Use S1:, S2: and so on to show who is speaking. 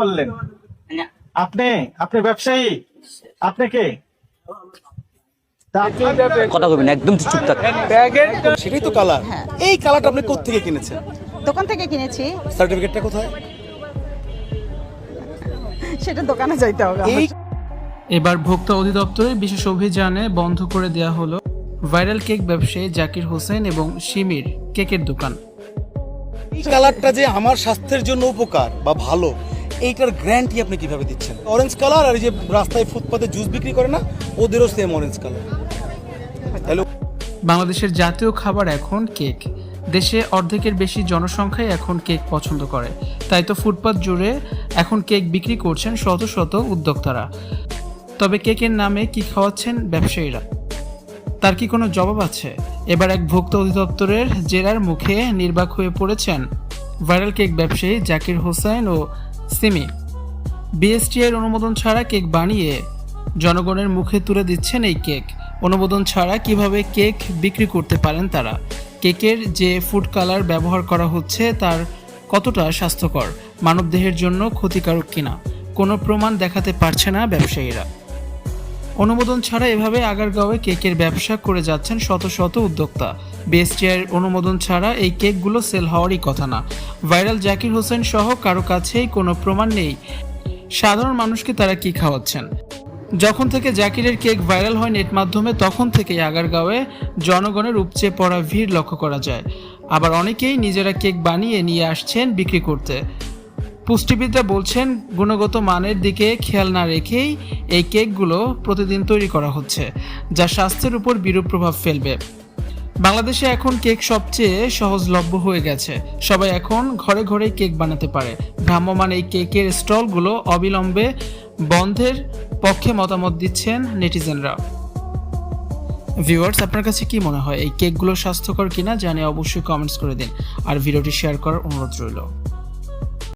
S1: বললেন। আপনি আপনি ব্যবসায়ী? আপনি কে?
S2: কথা একদম চুপ থাক।
S3: সেটাই তো কালার। এই কালারটা আপনি কিনেছেন?
S4: দোকান থেকে কিনেছি।
S3: সার্টিফিকেটটা কোথায়?
S4: সেটা দোকানে যাইতে হবে আমার।
S5: এবার ভোক্তা অধিদপ্তরের বিশেষ অভিযানে বন্ধ করে দেওয়া হলো ভাইরাল কেক ব্যবসায়ী জাকির হোসেন এবং শিমির কেকের দোকান।
S3: এই কালারটা যে আমার স্বাস্থ্যের জন্য উপকার বা ভালো এইটার গ্যারান্টি আপনি কীভাবে দিচ্ছেন? অরেঞ্জ কালার আর এই যে রাস্তায় ফুটপাতে জুস বিক্রি করে না, ওদেরও সেম অরেঞ্জ কালার হ্যালো
S5: বাংলাদেশের জাতীয় খাবার এখন কেক। দেশে অর্ধেকের বেশি জনসংখ্যাই এখন কেক পছন্দ করে। তাই তো ফুটপাত জুড়ে এখন কেক বিক্রি করছেন শত শত উদ্যোক্তারা। তবে কেকের নামে কি খাওয়াচ্ছেন ব্যবসায়ীরা? তার কি কোনো জবাব আছে? এবার এক ভোক্তা অধিদপ্তরের জেরার মুখে নির্বাক হয়ে পড়েছেন ভাইরাল কেক ব্যবসায়ী জাকির হোসেন ও সিমি বিএসটি এর অনুমোদন ছাড়া কেক বানিয়ে জনগণের মুখে তুলে দিচ্ছেন এই কেক। অনুমোদন ছাড়া কীভাবে কেক বিক্রি করতে পারেন তারা? কেকের যে ফুড কালার ব্যবহার করা হচ্ছে তার কতটা স্বাস্থ্যকর? মানবদেহের জন্য ক্ষতিকারক কিনা? কোনো প্রমাণ দেখাতে পারছে না ব্যবসায়ীরা। অনুমোদন ছাড়া এভাবে আগারগাঁওয়ে কেকের ব্যবসা করে যাচ্ছেন শত শত উদ্যোক্তা। বিএসটিআর অনুমোদন ছাড়া এই কেকগুলো সেল হওয়ারই কথা না। ভাইরাল জাকির হোসেন সহ কারও কাছেই কোনো প্রমাণ নেই। সাধারণ মানুষকে তারা কি খাওয়াচ্ছেন? যখন থেকে জাকিরের কেক ভাইরাল হয় নেট মাধ্যমে, তখন থেকেই আগারগাঁওয়ে জনগণের উপচে পড়া ভিড় লক্ষ্য করা যায়। আবার অনেকেই নিজেরা কেক বানিয়ে নিয়ে আসছেন বিক্রি করতে। পুষ্টিবিদরা বলছেন, গুণগত মানের দিকে খেয়াল না রেখেই এই কেকগুলো প্রতিদিন তৈরি করা হচ্ছে, যা স্বাস্থ্যের উপর বিরূপ প্রভাব ফেলবে। বাংলাদেশে এখন কেক সবচেয়ে সহজলভ্য হয়ে গেছে। সবাই এখন ঘরে ঘরে কেক বানাতে পারে। ভ্রাম্যমান এই কেকের স্টলগুলো অবিলম্বে বন্ধের পক্ষে মতামত দিচ্ছেন নেটিজেনরা। ভিউয়ার্স, আপনার কাছে কি মনে হয়, এই কেকগুলো স্বাস্থ্যকর কিনা জানিয়ে অবশ্যই কমেন্টস করে দিন। আর ভিডিওটি শেয়ার করার অনুরোধ রইল।